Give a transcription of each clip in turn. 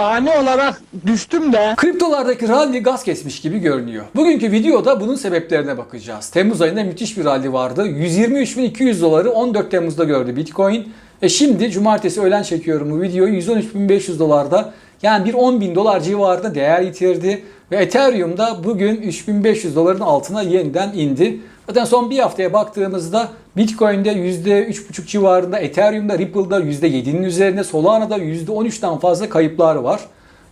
ani olarak düştüm de. Kriptolardaki rally gaz kesmiş gibi görünüyor. Bugünkü videoda bunun sebeplerine bakacağız. Temmuz ayında müthiş bir rally vardı. 123.200 doları 14 Temmuz'da gördü Bitcoin. E şimdi cumartesi öğlen çekiyorum bu videoyu 113.500 dolarda yani bir 10.000 dolar civarında değer yitirdi. Ve Ethereum da bugün 3500 doların altına yeniden indi. Zaten son bir haftaya baktığımızda Bitcoin'de %3,5 civarında, Ethereum'da, Ripple'da %7'nin üzerinde, Solana'da %13'ten fazla kayıplar var.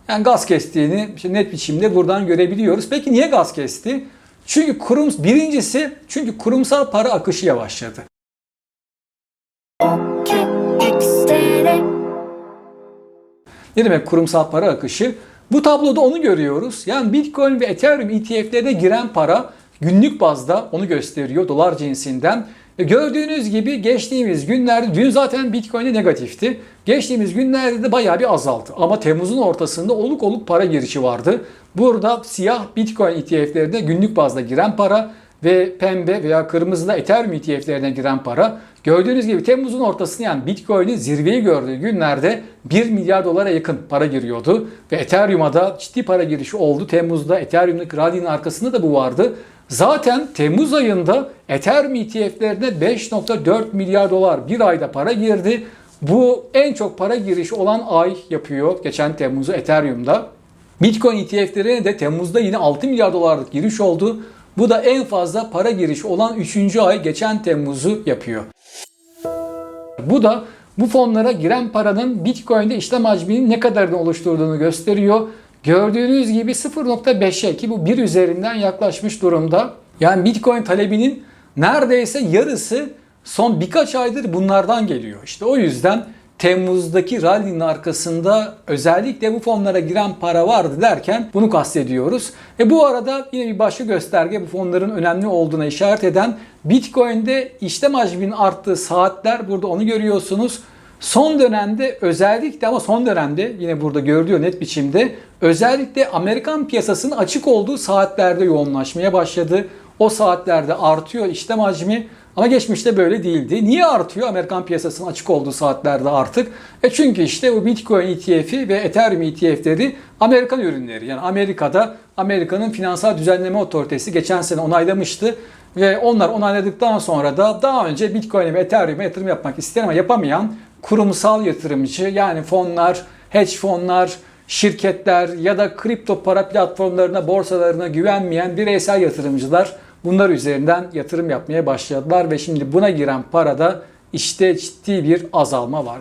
Yani gaz kestiğini işte net biçimde buradan görebiliyoruz. Peki niye gaz kesti? Çünkü kurum birincisi çünkü kurumsal para akışı yavaşladı. Ne demek kurumsal para akışı? Bu tabloda onu görüyoruz. Yani Bitcoin ve Ethereum ETF'lerine giren para günlük bazda onu gösteriyor dolar cinsinden. Gördüğünüz gibi geçtiğimiz günlerde dün zaten Bitcoin'de negatifti. Geçtiğimiz günlerde de bayağı bir azaldı. Ama Temmuz'un ortasında oluk oluk para girişi vardı. Burada siyah Bitcoin ETF'lerine günlük bazda giren para ve pembe veya kırmızıda Ethereum ETF'lerine giren para. Gördüğünüz gibi Temmuz'un ortasında yani Bitcoin'in zirveyi gördüğü günlerde 1 milyar dolara yakın para giriyordu. Ve Ethereum'a da ciddi para girişi oldu. Temmuz'da Ethereum'daki rally'nin arkasında da bu vardı. Zaten Temmuz ayında Ethereum ETF'lerine 5.4 milyar dolar bir ayda para girdi. Bu en çok para girişi olan ay yapıyor geçen Temmuz'u Ethereum'da. Bitcoin ETF'lerine de Temmuz'da yine 6 milyar dolarlık giriş oldu. Bu da en fazla para girişi olan 3. ay geçen Temmuz'u yapıyor. Bu da bu fonlara giren paranın Bitcoin'de işlem hacminin ne kadarını oluşturduğunu gösteriyor. Gördüğünüz gibi 0.5'e ki bu bir üzerinden yaklaşmış durumda. Yani Bitcoin talebinin neredeyse yarısı son birkaç aydır bunlardan geliyor. İşte o yüzden Temmuz'daki rally'nin arkasında özellikle bu fonlara giren para vardı derken bunu kastediyoruz. Ve bu arada yine bir başka gösterge bu fonların önemli olduğuna işaret eden Bitcoin'de işlem hacminin arttığı saatler burada onu görüyorsunuz. Son dönemde özellikle ama son dönemde yine burada görülüyor net biçimde özellikle Amerikan piyasasının açık olduğu saatlerde yoğunlaşmaya başladı. O saatlerde artıyor işlem hacmi ama geçmişte böyle değildi. Niye artıyor Amerikan piyasasının açık olduğu saatlerde artık? E çünkü işte bu Bitcoin ETF'i ve Ethereum ETF'leri Amerikan ürünleri. Yani Amerika'da Amerika'nın finansal düzenleme otoritesi geçen sene onaylamıştı. Ve onlar onayladıktan sonra da daha önce Bitcoin'e ve Ethereum'e yatırım yapmak isteyen ama yapamayan kurumsal yatırımcı yani fonlar, hedge fonlar, şirketler ya da kripto para platformlarına, borsalarına güvenmeyen bireysel yatırımcılar bunlar üzerinden yatırım yapmaya başladılar ve şimdi buna giren parada işte ciddi bir azalma var.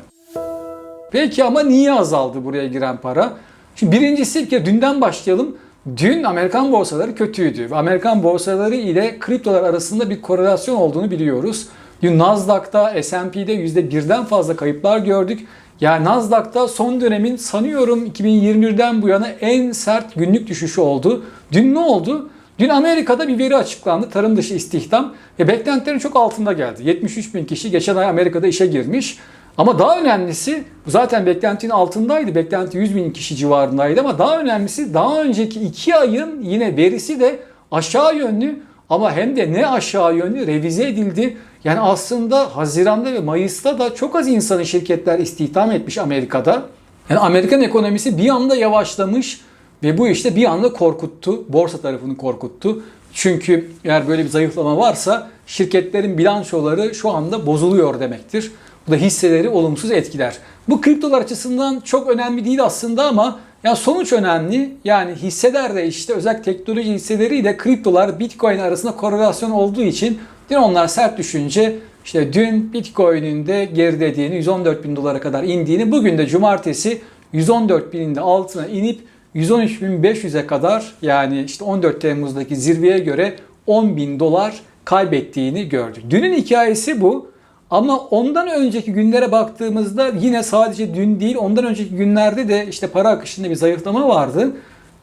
Peki ama niye azaldı buraya giren para? Şimdi birincisi bir kere dünden başlayalım. Dün Amerikan borsaları kötüydü. Amerikan borsaları ile kriptolar arasında bir korelasyon olduğunu biliyoruz. Nasdaq'ta, S&P'de %1'den fazla kayıplar gördük. Yani Nasdaq'ta son dönemin sanıyorum 2021'den bu yana en sert günlük düşüşü oldu. Dün ne oldu? Dün Amerika'da bir veri açıklandı. Tarım dışı istihdam ve beklentilerin çok altında geldi. 73 bin kişi geçen ay Amerika'da işe girmiş. Ama daha önemlisi bu zaten beklentinin altındaydı. Beklenti 100 bin kişi civarındaydı ama daha önemlisi daha önceki 2 ayın yine verisi de aşağı yönlü ama hem de ne aşağı yönlü revize edildi. Yani aslında Haziran'da ve Mayıs'ta da çok az insanı şirketler istihdam etmiş Amerika'da. Yani Amerikan ekonomisi bir anda yavaşlamış ve bu işte bir anda korkuttu. Borsa tarafını korkuttu. Çünkü eğer böyle bir zayıflama varsa şirketlerin bilançoları şu anda bozuluyor demektir. Bu da hisseleri olumsuz etkiler. Bu kriptolar açısından çok önemli değil aslında ama ya sonuç önemli. Yani hisseler de işte özellikle teknoloji hisseleriyle kriptolar Bitcoin arasında korelasyon olduğu için dün onlar sert düşünce işte dün Bitcoin'in de gerilediğini 114 bin dolara kadar indiğini bugün de cumartesi 114 binin de altına inip 113.500'e kadar yani işte 14 Temmuz'daki zirveye göre 10 bin dolar kaybettiğini gördük. Dünün hikayesi bu. Ama ondan önceki günlere baktığımızda yine sadece dün değil ondan önceki günlerde de işte para akışında bir zayıflama vardı.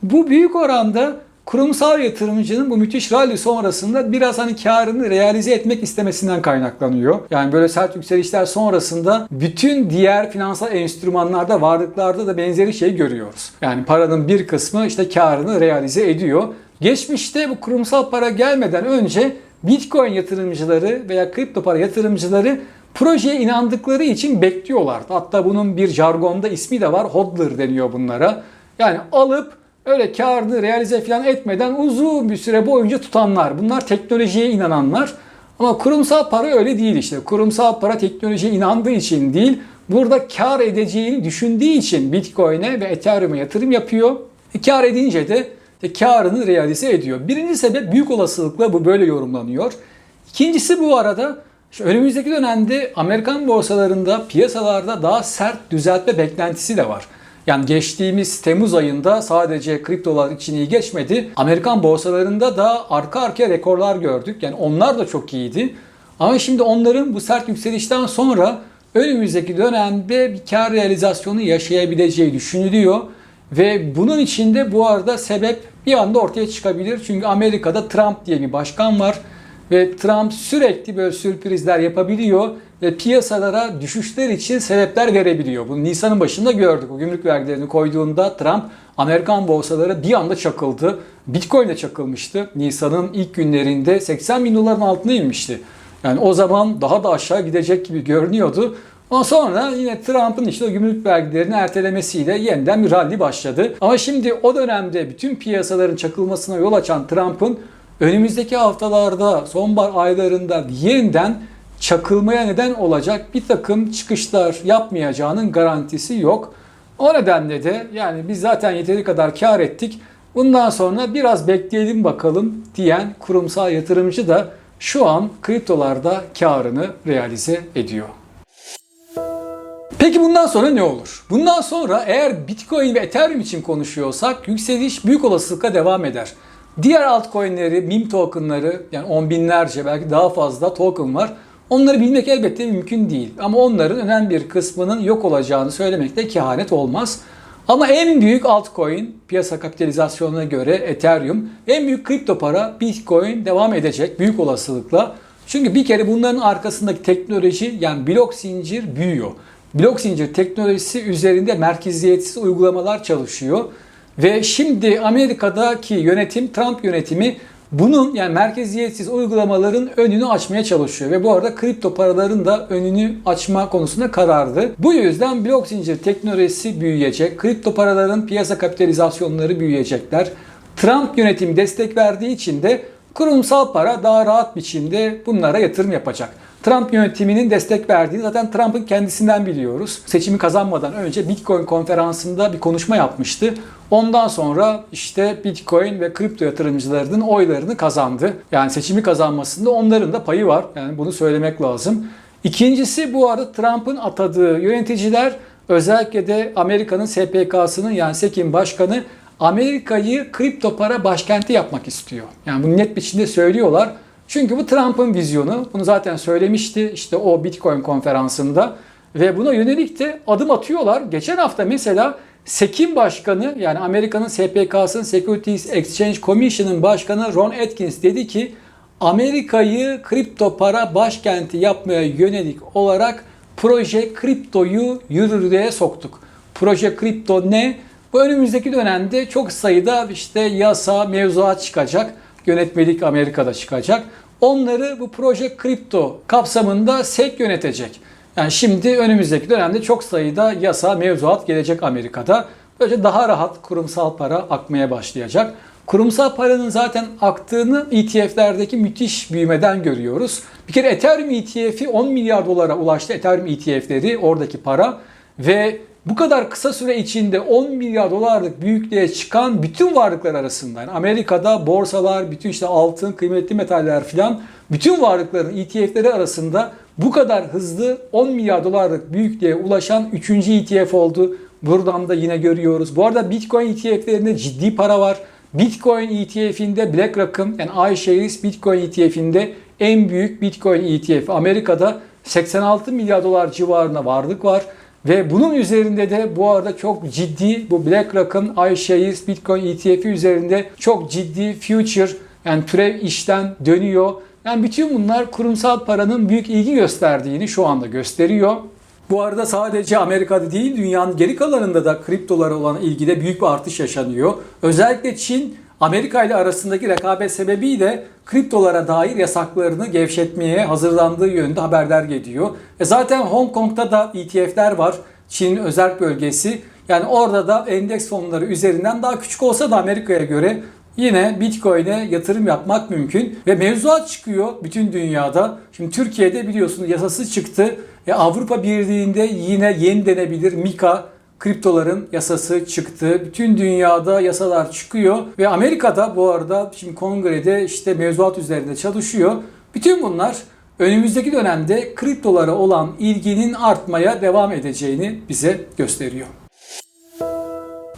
Bu büyük oranda kurumsal yatırımcının bu müthiş rally sonrasında biraz hani karını realize etmek istemesinden kaynaklanıyor. Yani böyle sert yükselişler sonrasında bütün diğer finansal enstrümanlarda, varlıklarda da benzeri şey görüyoruz. Yani paranın bir kısmı işte karını realize ediyor. Geçmişte bu kurumsal para gelmeden önce Bitcoin yatırımcıları veya kripto para yatırımcıları projeye inandıkları için bekliyorlar. Hatta bunun bir jargonda ismi de var. Hodler deniyor bunlara. Yani alıp öyle karını realize falan etmeden uzun bir süre boyunca tutanlar. Bunlar teknolojiye inananlar. Ama kurumsal para öyle değil işte. Kurumsal para teknolojiye inandığı için değil, burada kar edeceğini düşündüğü için Bitcoin'e ve Ethereum'e yatırım yapıyor. E, kar edince de karını realize ediyor. Birinci sebep büyük olasılıkla bu böyle yorumlanıyor. İkincisi bu arada önümüzdeki dönemde Amerikan borsalarında, piyasalarda daha sert düzeltme beklentisi de var. Yani geçtiğimiz Temmuz ayında sadece kriptolar için iyi geçmedi. Amerikan borsalarında da arka arkaya rekorlar gördük. Yani onlar da çok iyiydi. Ama şimdi onların bu sert yükselişten sonra önümüzdeki dönemde bir kar realizasyonu yaşayabileceği düşünülüyor. Ve bunun içinde bu arada sebep bir anda ortaya çıkabilir. Çünkü Amerika'da Trump diye bir başkan var. Ve Trump sürekli böyle sürprizler yapabiliyor ve piyasalara düşüşler için sebepler verebiliyor. Bunu Nisan'ın başında gördük. O gümrük vergilerini koyduğunda Trump Amerikan borsaları bir anda çakıldı. Bitcoin de çakılmıştı. Nisan'ın ilk günlerinde 80 bin doların altına inmişti. Yani o zaman daha da aşağı gidecek gibi görünüyordu. Ama sonra yine Trump'ın işte o gümrük vergilerini ertelemesiyle yeniden bir rally başladı. Ama şimdi o dönemde bütün piyasaların çakılmasına yol açan Trump'ın önümüzdeki haftalarda, sonbahar aylarında yeniden çakılmaya neden olacak bir takım çıkışlar yapmayacağının garantisi yok. O nedenle de yani biz zaten yeteri kadar kar ettik. Bundan sonra biraz bekleyelim bakalım diyen kurumsal yatırımcı da şu an kriptolarda karını realize ediyor. Peki bundan sonra ne olur? Bundan sonra eğer Bitcoin ve Ethereum için konuşuyorsak yükseliş büyük olasılıkla devam eder. Diğer altcoin'leri, meme token'ları yani on binlerce belki daha fazla token var. Onları bilmek elbette mümkün değil. Ama onların önemli bir kısmının yok olacağını söylemekte kehanet olmaz. Ama en büyük altcoin piyasa kapitalizasyonuna göre Ethereum, en büyük kripto para Bitcoin devam edecek büyük olasılıkla. Çünkü bir kere bunların arkasındaki teknoloji yani blok zincir büyüyor. Blok zincir teknolojisi üzerinde merkeziyetsiz uygulamalar çalışıyor. Ve şimdi Amerika'daki yönetim, Trump yönetimi bunun yani merkeziyetsiz uygulamaların önünü açmaya çalışıyor. Ve bu arada kripto paraların da önünü açma konusunda karardı. Bu yüzden blok zincir teknolojisi büyüyecek. Kripto paraların piyasa kapitalizasyonları büyüyecekler. Trump yönetimi destek verdiği için de kurumsal para daha rahat biçimde bunlara yatırım yapacak. Trump yönetiminin destek verdiğini zaten Trump'ın kendisinden biliyoruz. Seçimi kazanmadan önce Bitcoin konferansında bir konuşma yapmıştı. Ondan sonra işte Bitcoin ve kripto yatırımcılarının oylarını kazandı. Yani seçimi kazanmasında onların da payı var. Yani bunu söylemek lazım. İkincisi bu arada Trump'ın atadığı yöneticiler özellikle de Amerika'nın SPK'sının yani SEC'in başkanı Amerika'yı kripto para başkenti yapmak istiyor. Yani bunu net biçimde söylüyorlar. Çünkü bu Trump'ın vizyonu. Bunu zaten söylemişti işte o Bitcoin konferansında. Ve buna yönelik de adım atıyorlar. Geçen hafta mesela SEC'in başkanı yani Amerika'nın SPK'sının Securities Exchange Commission'ın başkanı Ron Atkins dedi ki Amerika'yı kripto para başkenti yapmaya yönelik olarak proje kriptoyu yürürlüğe soktuk. Proje kripto ne? Bu önümüzdeki dönemde çok sayıda işte yasa, mevzuat çıkacak. Yönetmelik Amerika'da çıkacak. Onları bu proje kripto kapsamında SEC yönetecek. Yani şimdi önümüzdeki dönemde çok sayıda yasa, mevzuat gelecek Amerika'da. Böylece daha rahat kurumsal para akmaya başlayacak. Kurumsal paranın zaten aktığını ETF'lerdeki müthiş büyümeden görüyoruz. Bir kere Ethereum ETF'i 10 milyar dolara ulaştı. Ethereum ETF'leri oradaki para ve bu kadar kısa süre içinde 10 milyar dolarlık büyüklüğe çıkan bütün varlıklar arasında yani Amerika'da borsalar, bütün işte altın, kıymetli metaller filan bütün varlıkların ETF'leri arasında bu kadar hızlı 10 milyar dolarlık büyüklüğe ulaşan 3. ETF oldu. Buradan da yine görüyoruz. Bu arada Bitcoin ETF'lerinde ciddi para var. Bitcoin ETF'inde BlackRock'ın yani iShares Bitcoin ETF'inde en büyük Bitcoin ETF Amerika'da 86 milyar dolar civarında varlık var. Ve bunun üzerinde de bu arada çok ciddi bu BlackRock'ın iShares Bitcoin ETF'i üzerinde çok ciddi future yani türev işten dönüyor. Yani bütün bunlar kurumsal paranın büyük ilgi gösterdiğini şu anda gösteriyor. Bu arada sadece Amerika'da değil dünyanın geri kalanında da kriptolara olan ilgide büyük bir artış yaşanıyor. Özellikle Çin Amerika ile arasındaki rekabet sebebiyle kriptolara dair yasaklarını gevşetmeye hazırlandığı yönünde haberler geliyor. E zaten Hong Kong'da da ETF'ler var. Çin'in özel bölgesi. Yani orada da endeks fonları üzerinden daha küçük olsa da Amerika'ya göre yine Bitcoin'e yatırım yapmak mümkün. Ve mevzuat çıkıyor bütün dünyada. Şimdi Türkiye'de biliyorsunuz yasası çıktı. E Avrupa Birliği'nde yine yeni denebilir Mika kriptoların yasası çıktı. Bütün dünyada yasalar çıkıyor ve Amerika'da bu arada şimdi kongrede işte mevzuat üzerinde çalışıyor. Bütün bunlar önümüzdeki dönemde kriptolara olan ilginin artmaya devam edeceğini bize gösteriyor.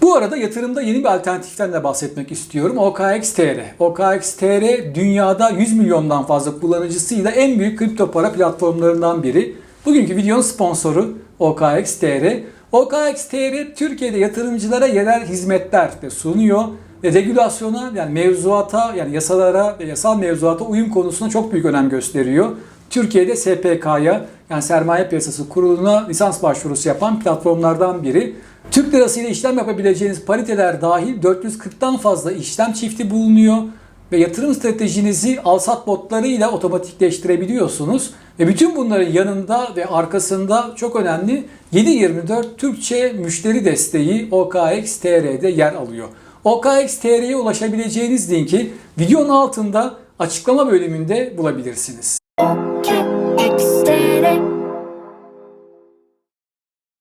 Bu arada yatırımda yeni bir alternatiften de bahsetmek istiyorum. OKX.TR. OKX.TR dünyada 100 milyondan fazla kullanıcısıyla en büyük kripto para platformlarından biri. Bugünkü videonun sponsoru OKX.TR. OKX.TR Türkiye'de yatırımcılara yerel hizmetler de sunuyor ve regülasyona yani mevzuata yani yasalara ve yasal mevzuata uyum konusunda çok büyük önem gösteriyor. Türkiye'de SPK'ya yani Sermaye Piyasası Kurulu'na lisans başvurusu yapan platformlardan biri. Türk lirası ile işlem yapabileceğiniz pariteler dahil 440'tan fazla işlem çifti bulunuyor ve yatırım stratejinizi alsat botlarıyla otomatikleştirebiliyorsunuz. Ve bütün bunların yanında ve arkasında çok önemli 7/24 Türkçe müşteri desteği OKX TR'de yer alıyor. OKX TR'ye ulaşabileceğiniz linki videonun altında açıklama bölümünde bulabilirsiniz. OKX